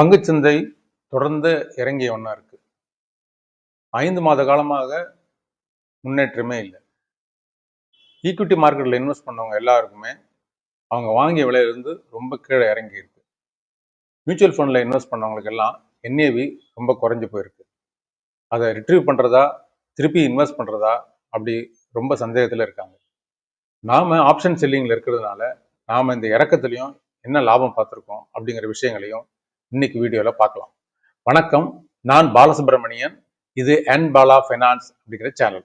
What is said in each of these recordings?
பங்குச்சந்தை தொடர்ந்து இறங்கிய ஒன்றா இருக்கு. ஐந்து மாத காலமாக முன்னேற்றமே இல்லை. ஈக்விட்டி மார்க்கெட்டில் இன்வெஸ்ட் பண்ணவங்க எல்லாருக்குமே அவங்க வாங்கிய விலையிலிருந்து ரொம்ப கீழே இறங்கி இருக்கு. மியூச்சுவல் ஃபண்டில் இன்வெஸ்ட் பண்ணவங்களுக்கு எல்லாம் என்ஏவி ரொம்ப குறைஞ்சி போயிருக்கு. அதை ரிட்ரீவ் பண்ணுறதா திருப்பி இன்வெஸ்ட் பண்ணுறதா அப்படி ரொம்ப சந்தேகத்தில் இருக்காங்க. நாம் ஆப்ஷன் செல்லிங்கில் இருக்கிறதுனால நாம் இந்த இறக்கத்துலையும் என்ன லாபம் பார்த்துருக்கோம் அப்படிங்கிற விஷயங்களையும் இன்னைக்கு வீடியோவில் பார்க்கலாம். வணக்கம் நான் பாலசுப்ரமணியன். இது என் பாலா ஃபைனான்ஸ் அப்படிங்கிற channel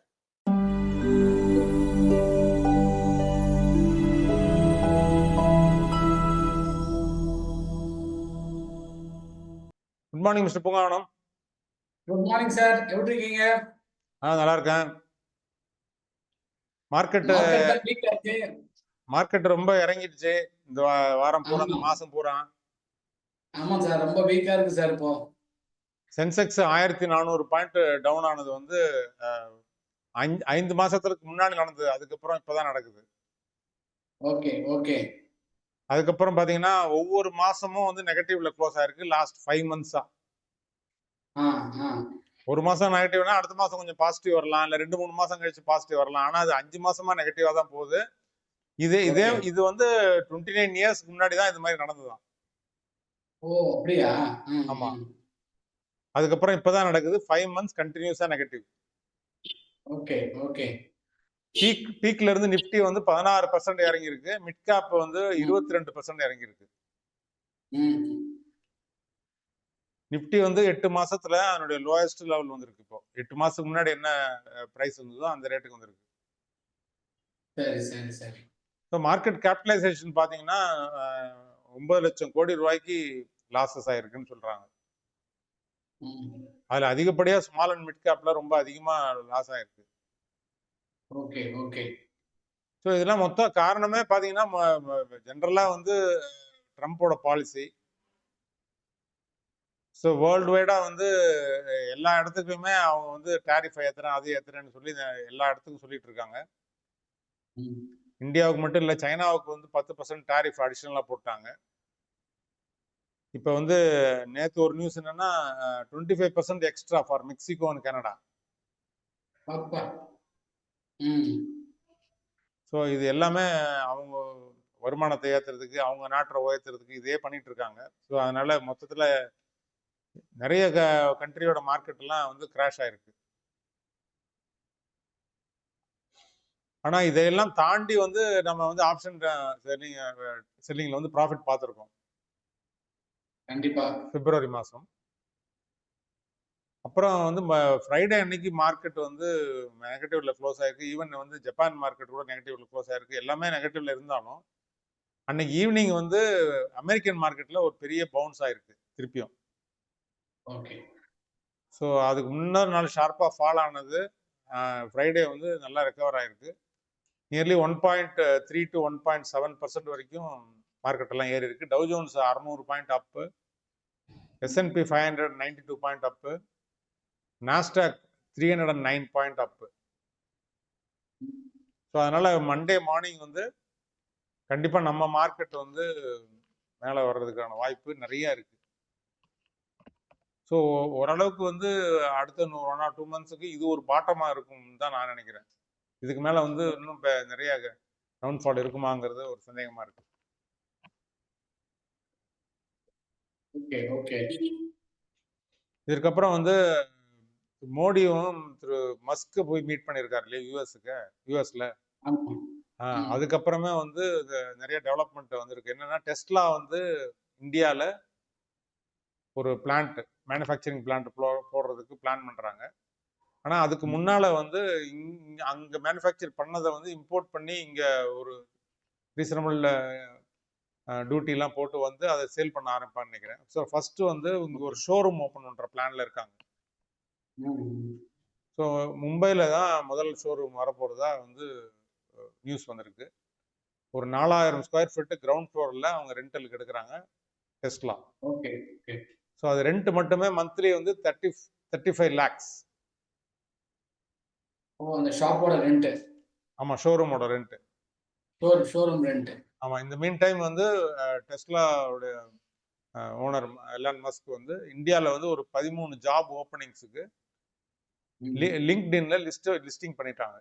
good morning mister Poongavanam good morning sir எப்படி இருக்கீங்க? ஆ நல்லா இருக்கேன். மார்க்கெட்டு மார்க்கெட் மார்க்கெட் ரொம்ப இறங்கிடுச்சு. இந்த வாரம் பூரா இந்த. மாசம் பூரா. ஆமா சார் ரொம்ப வீக்கா இருக்கு சார் இப்போ. சென்செக்ஸ் ஆயிரத்தி நானூறு பாயிண்ட் டவுன் ஆனது வந்து ஐந்து- மாசத்துக்கு முன்னாடி நடந்தது. அதுக்கப்புறம் இப்பதான் நடக்குது. Okay okay. அதுக்கப்புறம் பாத்தீங்கன்னா ஒவ்வொரு மாசமும் வந்து நெகட்டிவ்ல க்ளோஸ் ஆயிருக்கு. லாஸ்ட் ஃபைவ் மந்த்ஸா ஒரு மாசம் நெகட்டிவ்னா அடுத்த மாசம் கொஞ்சம் பாசிட்டிவ் வரலாம். இல்ல ரெண்டு மூணு மாசம் கழிச்சு பாசிட்டிவ் வரலாம். ஆனா அது அஞ்சு மாசமா நெகட்டிவா தான் போகுது. இதே இதே. இது வந்து டுவெண்ட்டி நைன் இயர்ஸ்க்கு முன்னாடி தான் இது மாதிரி நடந்ததுதான் ஓ அப்படியா? ஆமா. அதுக்கப்புறம் இப்பதான் நடக்குது. ஃபைவ் மந்த்ஸ் கண்டினியூஸா நெகட்டிவ் ஓகே ஓகே. பீக் பீக்ல இருந்து நிப்டி வந்து பதினாறு பர்சன்ட் இறங்கி இருக்கு மிட் கேப் வந்து இருபத்தி ரெண்டு பர்சன்ட் இறங்கி இருக்கு நிப்டி வந்து எட்டு மாசத்துல அதனுடைய லோயஸ்ட் லெவல் வந்திருக்கு இப்போ. எட்டு மாசத்துக்கு முன்னாடி என்ன பிரைஸ் வந்ததோ அந்த ரேட்டுக்கு வந்திருக்கு. சரி சரி சரி. ஸோ மார்க்கெட் கேபிட்டலைசேஷன் பாத்தீங்கன்னா ஒன்பது லட்சம் கோடி ரூபாய்க்கு லாசஸ் ஆயிருக்குன்னு சொல்றாங்க. அதுல அதிகப்படியா ஸ்மால் அண்ட் மிட் கேப்ல ரொம்ப அதிகமா லாஸ் ஆயிருக்கு. Okay okay. ஸோ இதெல்லாம் மொத்தம் காரணமே பாத்தீங்கன்னா ஜென்ரலா வந்து ட்ரம்ப்போட பாலிசி ஸோ வேர்ல்டு வைடா வந்து எல்லா இடத்துக்குமே அவங்க வந்து டேரிஃப் ஏத்துறேன் அது ஏத்துறேன்னு சொல்லி எல்லா இடத்துக்கும் சொல்லிட்டு இருக்காங்க. இந்தியாவுக்கு மட்டும் இல்லை சைனாவுக்கு வந்து பத்து பர்சன்ட் டேரிஃப் அடிஷனலாக போட்டாங்க. இப்போ வந்து நேற்று ஒரு நியூஸ் என்னன்னா twenty five percent extra for Mexico and Canada so இது எல்லாமே அவங்க வருமானத்தை ஏற்றுறதுக்கு அவங்க நாட்டை உயர்த்துறதுக்கு இதே பண்ணிட்டு இருக்காங்க ஸோ அதனால மொத்தத்தில் நிறைய க கண்ட்ரியோட மார்க்கெட் எல்லாம் வந்து கிராஷ் ஆயிருக்கு. ஆனா இதையெல்லாம் தாண்டி வந்து நம்ம வந்து ஆப்ஷன் செல்லிங் செல்லிங்ல வந்து ப்ராஃபிட் பார்த்துருக்கோம். கண்டிப்பா. பிப்ரவரி மாதம் அப்புறம் வந்து ஃப்ரைடே அன்னைக்கு மார்க்கெட் வந்து நெகட்டிவ்ல க்ளோஸ் ஆயிருக்கு. ஈவன் வந்து ஜப்பான் மார்க்கெட் கூட நெகட்டிவ்ல க்ளோஸ் ஆயிருக்கு. எல்லாமே நெகட்டிவ்ல இருந்தாலும் அன்னைக்கு ஈவினிங் வந்து அமெரிக்கன் மார்க்கெட்ல ஒரு பெரிய பவுன்ஸ் ஆயிருக்கு திருப்பியும். ஓகே ஸோ அதுக்கு முன்னாடி நாள் ஷார்ப்பாக ஃபால் ஆனது ஃப்ரைடே வந்து நல்லா ரெக்கவர் ஆயிருக்கு. Nearly one point three to one point seven percent வரைக்கும் மார்க்கெட்டெல்லாம் ஏறி இருக்கு. டவு ஜோன்ஸ் அறநூறு point up S and P five hundred ninety two point up Nasdaq three hundred and nine point up so அதனால் Monday morning வந்து கண்டிப்பாக நம்ம market வந்து மேலே வர்றதுக்கான வாய்ப்பு நிறையா இருக்கு. ஸோ ஓரளவுக்கு வந்து அடுத்த ஒன் ஆர் டூ மந்த்ஸுக்கு இது ஒரு பாட்டமாக இருக்கும்னு தான் நான் நினைக்கிறேன். இதுக்கு மேலே வந்து இன்னும் இப்ப நிறைய டவுன்ஃபால் இருக்குமாங்கிறது ஒரு சந்தேகமாக இருக்குது ஓகே ஓகே இதுக்கப்புறம் வந்து மோடியும் திரு மஸ்க் போய் மீட் பண்ணியிருக்காரு இல்லையா யூஎஸ்க்கு யூஎஸ்ல. அதுக்கப்புறமே வந்து நிறைய டெவலப்மெண்ட் வந்திருக்கு. என்னன்னா டெஸ்லா வந்து இந்தியால ஒரு பிளான்ட் மேனுஃபேக்சரிங் பிளான்ட் போடுறதுக்கு பிளான் பண்றாங்க. ஆனா அதுக்கு முன்னால வந்து இங்க அங்க மேனுஃபேக்சர் பண்ணதை வந்து இம்போர்ட் பண்ணி இங்க ஒரு ரீசனபிள் டியூட்டி எல்லாம் போட்டு வந்து அதை சேல் பண்ண ஆரம்பிப்பான்னு நினைக்கிறேன். ஸோ ஃபர்ஸ்ட் வந்து இங்க ஒரு ஷோரூம் ஓப்பன் பண்ற பிளான்ல இருக்காங்க. ஸோ மும்பையில் தான் முதல் ஷோரூம் வரப்போகிறதா வந்து நியூஸ் வந்திருக்கு. ஒரு நாலாயிரம் ஸ்கொயர் ஃபீட்டு கிரவுண்ட் ஃப்ளோரில் அவங்க ரெண்டலுக்கு எடுக்கிறாங்க டெஸ்ட்லாம் ஓகே ஓகே ஸோ அது ரெண்ட் மட்டுமே மந்த்லி வந்து thirty thirty five lakhs oh அந்த ஷாப்போட ரெண்ட் ஆமாம் ஷோரூமோட ரெண்ட் ஷோர் ஷோரூம் ரெண்ட் ஆமாம் இந்த மீன் டைம் வந்து டெஸ்லாவுடைய ஓனர் எலான் மஸ்க் வந்து இந்தியாவில் வந்து ஒரு பதிமூணு ஜாப் ஓப்பனிங்ஸுக்கு. லிங்க்டின்ல லிஸ்ட் லிஸ்டிங் பண்ணிட்டாங்க.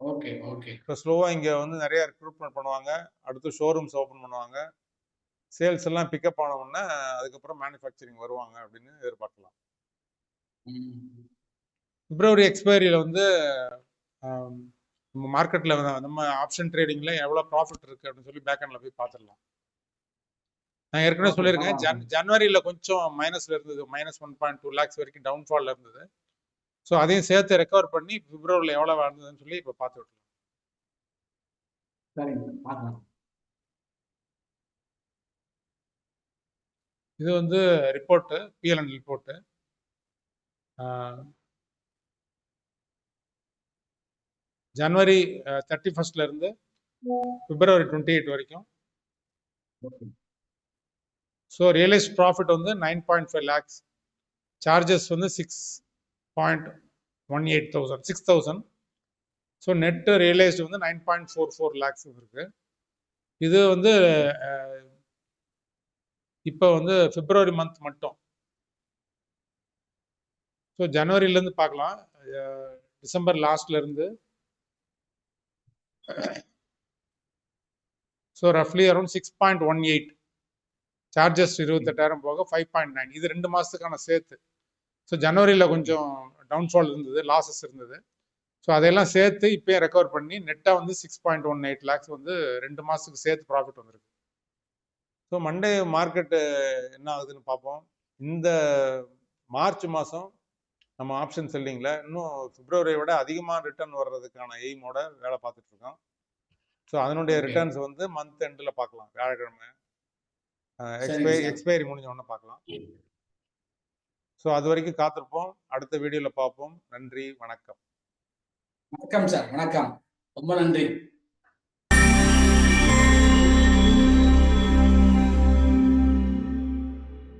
Okay okay. இப்போ ஸ்லோவாக இங்கே வந்து நிறைய ரெக்ரூட்மெண்ட் பண்ணுவாங்க. அடுத்து ஷோரூம்ஸ் ஓப்பன் பண்ணுவாங்க. சேல்ஸ் எல்லாம் பிக்கப் ஆன உடனே அதுக்கப்புறம் மேனுஃபேக்சரிங் வருவாங்க அப்படின்னு எதிர்பார்க்கலாம். பிப்ரவரி எக்ஸ்பைரியில் வந்து நம்ம மார்க்கெட்டில் நம்ம ஆப்ஷன் ட்ரேடிங்கில் எவ்வளோ ப்ராஃபிட் இருக்குது அப்படின்னு சொல்லி பேக் எண்டில் போய் பார்த்துடலாம். நான் ஏற்கனவே சொல்லியிருக்கேன். ஜன் ஜனவரியில் கொஞ்சம் மைனஸில் இருந்தது minus one point two lakhs வரைக்கும் டவுன்ஃபாலில் இருந்தது. ஸோ அதையும் சேர்த்து ரெக்கவர் பண்ணி பிப்ரவரியில் எவ்வளோ இருந்ததுன்னு சொல்லி இப்போ பார்த்து விட்டுலாம் இது வந்து report PLN report January thirty ஃபர்ஸ்ட்ல இருந்து பிப்ரவரி டுவெண்ட்டி எயிட் வரைக்கும் ஸோ ரியலைஸ் ப்ராஃபிட் வந்து nine point five lakhs charges வந்து six point one eight thousand six thousand so net realised வந்து nine point four four lakhs இருக்கு. இது வந்து இப்போ வந்து பிப்ரவரி மந்த் மட்டும். ஸோ ஜனவரியிலேருந்து பார்க்கலாம். டிசம்பர் லாஸ்ட்ல இருந்து so ரஃப்லி around six point one eight charges இருபத்தெட்டாயிரம் போக ஃபைவ் பாயிண்ட் நைன் இது ரெண்டு மாதத்துக்கான சேர்த்து. ஸோ ஜனவரியில் கொஞ்சம் டவுன்ஃபால் இருந்தது லாசஸ் இருந்தது. ஸோ அதையெல்லாம் சேர்த்து இப்போயே ரெக்கவர் பண்ணி நெட்டாக வந்து six point one eight lakhs வந்து ரெண்டு மாதத்துக்கு சேர்த்து ப்ராஃபிட் வந்திருக்கு. ஸோ மண்டே மார்க்கெட்டு என்ன ஆகுதுன்னு பார்ப்போம். இந்த மார்ச் மாதம் நம்ம ஆப்ஷன் செல்லிங்கில் இன்னும் பிப்ரவரியை விட அதிகமாக ரிட்டர்ன் வர்றதுக்கான எய்மோட வேலை பார்த்துட்டு இருக்கோம் ஸோ அதனுடைய. ரிட்டர்ன்ஸ் வந்து மந்த் எண்டில் பார்க்கலாம். வியாழக்கிழமை. எக்ஸ்பை. எக்ஸ்பைரி முடிஞ்ச உடனே பார்க்கலாம். ஸோ அது வரைக்கும் காத்திருப்போம். அடுத்த வீடியோவில் பார்ப்போம். நன்றி வணக்கம். வணக்கம் சார். வணக்கம். ரொம்ப நன்றி.